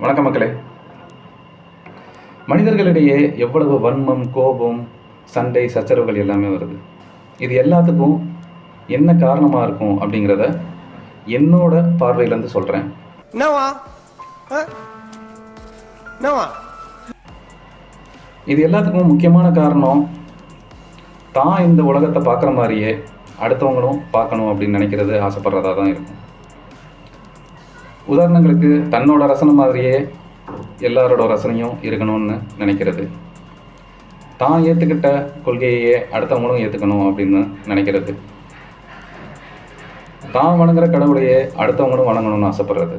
வணக்கம் மக்களே. மனிதர்களிடையே எவ்வளவு வன்மம் கோபம் சண்டை சச்சரவுகள் எல்லாமே வருது. இது எல்லாத்துக்கும் என்ன காரணமாக இருக்கும் அப்படிங்கிறத என்னோட பார்வையிலேருந்து சொல்கிறேன் இது எல்லாத்துக்கும் முக்கியமான காரணம் தான் இந்த உலகத்தை பார்க்குற மாதிரியே அடுத்தவங்களும் பார்க்கணும் அப்படின்னு நினைக்கிறது ஆசைப்படுறதா தான் இருக்கும். உதாரணங்களுக்கு தன்னோட ரசனை மாதிரியே எல்லாரோட ரசனையும் இருக்கணும்னு நினைக்கிறது. தான் ஏற்றுக்கிட்ட கொள்கையே அடுத்தவங்களும் ஏற்றுக்கணும் அப்படின்னு நினைக்கிறது. தான் வணங்குற கடவுளையே அடுத்தவங்களும் வணங்கணும்னு ஆசைப்படுறது.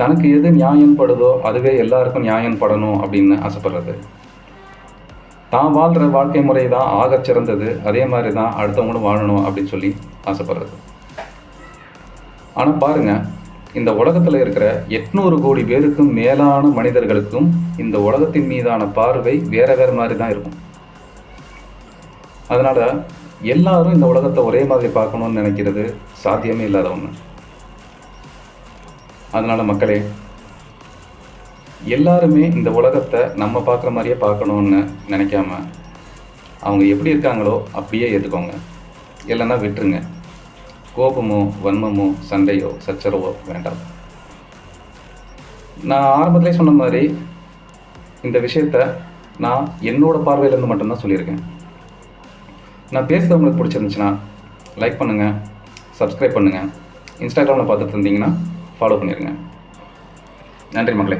தனக்கு எது நியாயம் படுதோ அதுவே எல்லாருக்கும் நியாயம் படணும் அப்படின்னு ஆசைப்படுறது. தான் வாழ்கிற வாழ்க்கை முறை தான் ஆகச் சிறந்தது அதே மாதிரி தான் அடுத்தவங்களும் வாழணும் அப்படின்னு சொல்லி ஆசைப்படுறது. ஆனால் பாருங்க இந்த உலகத்தில் இருக்கிற எட்நூறு கோடி பேருக்கும் மேலான மனிதர்களுக்கும் இந்த உலகத்தின் மீதான பார்வை வேற வேறு மாதிரி தான் இருக்கும். அதனால் எல்லாரும் இந்த உலகத்தை ஒரே மாதிரி பார்க்கணும்னு நினைக்கிறது சாத்தியமே இல்லாத ஒன்று அதனால மக்களே எல்லாருமே இந்த உலகத்தை நம்ம பார்க்குற மாதிரியே பார்க்கணுன்னு நினைக்காம அவங்க எப்படி இருக்காங்களோ அப்படியே ஏற்றுக்கோங்க இல்லைன்னா விட்டுருங்க. கோபமோ வன்மமோ சண்டையோ சச்சரவோ வேண்டாம். நான் ஆரம்பத்திலே சொன்ன மாதிரி இந்த விஷயத்த நான் என்னோட பார்வையிலேருந்து மட்டும்தான் சொல்லியிருக்கேன். நான் பேசுகிறது உங்களுக்கு பிடிச்சிருந்துச்சுன்னா லைக் பண்ணுங்கள் சப்ஸ்கிரைப் பண்ணுங்கள் இன்ஸ்டாகிராமில் பார்த்துட்டு இருந்தீங்கன்னா ஃபாலோ பண்ணிடுங்க நன்றி மக்களே.